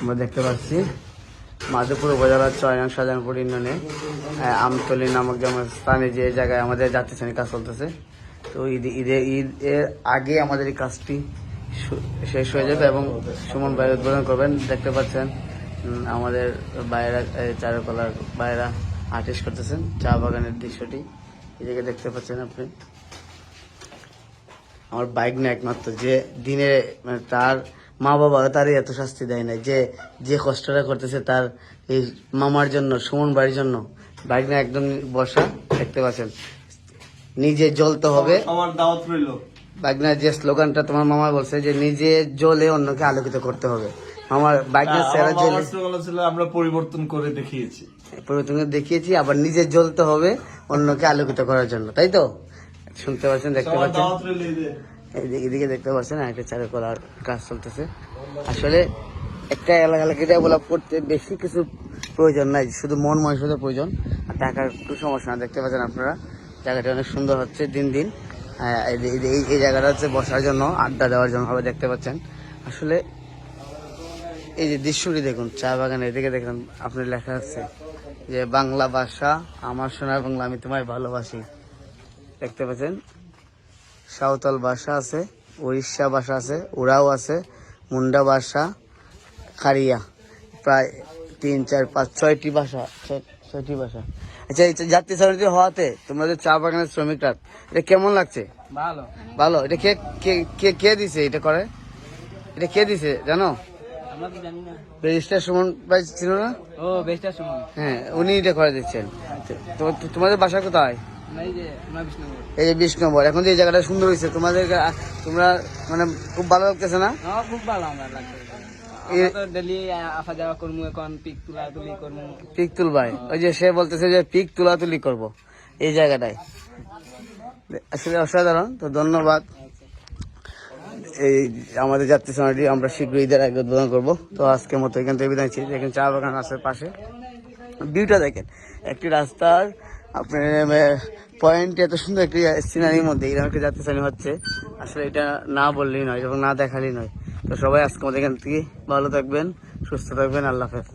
আমরা দেখতে পাচ্ছি মাধবপুর উপজেলার চয়ন শাহজাহানপুর ইউনিয়নে আমতলি নামক যেমন স্থানে যে জায়গায় আমাদের জাতীয় শ্রেণির কাজ চলতেছে। তো ঈদ ঈদে ঈদ এর আগে আমাদের এই কাজটি শেষ হয়ে যাবে এবং সুমন ভাই উদ্বোধন করবেন। দেখতে পাচ্ছেন আমাদের বাইরা চারুকলার বাইরা আর্টিস্ট করতেছেন, চা বাগানের দৃশ্যটি। এদিকে দেখতে পাচ্ছেন আপনি। আমার বাইক না একমাত্র যে দিনে মানে তার মা বাবা তারই এত শাস্তি দেয় না যে যে কষ্টটা করতেছে তার এই মামার জন্য সুমন বাড়ির জন্য বাইক না একদম বসা দেখতে পাচ্ছেন। নিজে জ্বলতে হবে। আমার দাওয়াত রইল। বাগনার যে স্লোগানটা তোমার মামা বলছে যে নিজে জ্বলে অন্যকে আলোকিত করতে হবে। মামার বাগনার সেরা জ্বলে। আমরা পরিবর্তন করে দেখিয়েছি। পরিবর্তন করে দেখিয়েছি আবার নিজে জ্বলতে হবে অন্যকে আলোকিত করার জন্য। তাই তো? শুনতে পাচ্ছেন দেখতে পাচ্ছেন। এদিকে দেখতে পাচ্ছেন একটা চারুকলার কাজ চলতেছে। আসলে একটা এলাকা ডেভেলপ করতে বেশি কিছু প্রয়োজন নাই, শুধু মন মনসুদের প্রয়োজন। আর টাকার একটু সমস্যা না, দেখতে পাচ্ছেন আপনারা, জায়গাটা অনেক সুন্দর হচ্ছে দিন দিন। এই- এই- এই জায়গাটা হচ্ছে বসার জন্য, আড্ডা দেওয়ার জন্য হবে, দেখতে পাচ্ছেন। আসলে এই যে দৃশ্যটি দেখুন, চা বাগানে এদিকে দেখুন, আপনার লেখা আছে যে, বাংলা ভাষা, আমার সোনার বাংলা, আমি তোমায় ভালোবাসি। দেখতে পাচ্ছেন? সাঁওতাল ভাষা আছে উড়িষ্যা ভাষা আছে উড়াও আছে মুন্ডা ভাষা খারিয়া। প্রায় তিন চার পাঁচ ছয়টি ভাষা ছয়- ছয়টি ভাষা। আচ্ছা এই জাতীয় শ্রেণীতে হওয়াতে তোমাদের চা বাগানের শ্রমিকরা এটা কেমন লাগছে? ভালো। ভালো। এটা কে কে কে কে দিছে এটা করে? এটা কে দিছে জানো? সুমন ভাই ছিল না? ও হ্যাঁ উনি এটা করে দিচ্ছেন। তোমাদের বাসা কোথায়? এই যে বিশ নম্বর। এখন যে জায়গাটা সুন্দর হয়েছে তোমাদের তোমরা মানে খুব ভালো লাগতেছে না? খুব ভালো আমরা এখন পিক তুলবাই। ওই যে সে বলতেছে যে পিক তুলাতুলি করব এই জায়গাটায়। আসলে অসাধারণ তো ধন্যবাদ। এই আমাদের যাত্রী সময়টি আমরা শীঘ্রই ঈদের আগে উদ্বোধন করব। তো আজকের মতো এখান থেকে বিদায় দেখেন চা বাগান আছে পাশে। ভিউটা দেখেন। একটি রাস্তার আপনার পয়েন্ট এত সুন্দর একটি সিনারির মধ্যে এরকম একটি যাত্রী শ্রেণি হচ্ছে। আসলে এটা না বললেই নয় এবং না দেখালেই নয়। তো সবাই আজকে আমাদের এখান থেকে ভালো থাকবেন, সুস্থ থাকবেন, আল্লাহ হাফেজ।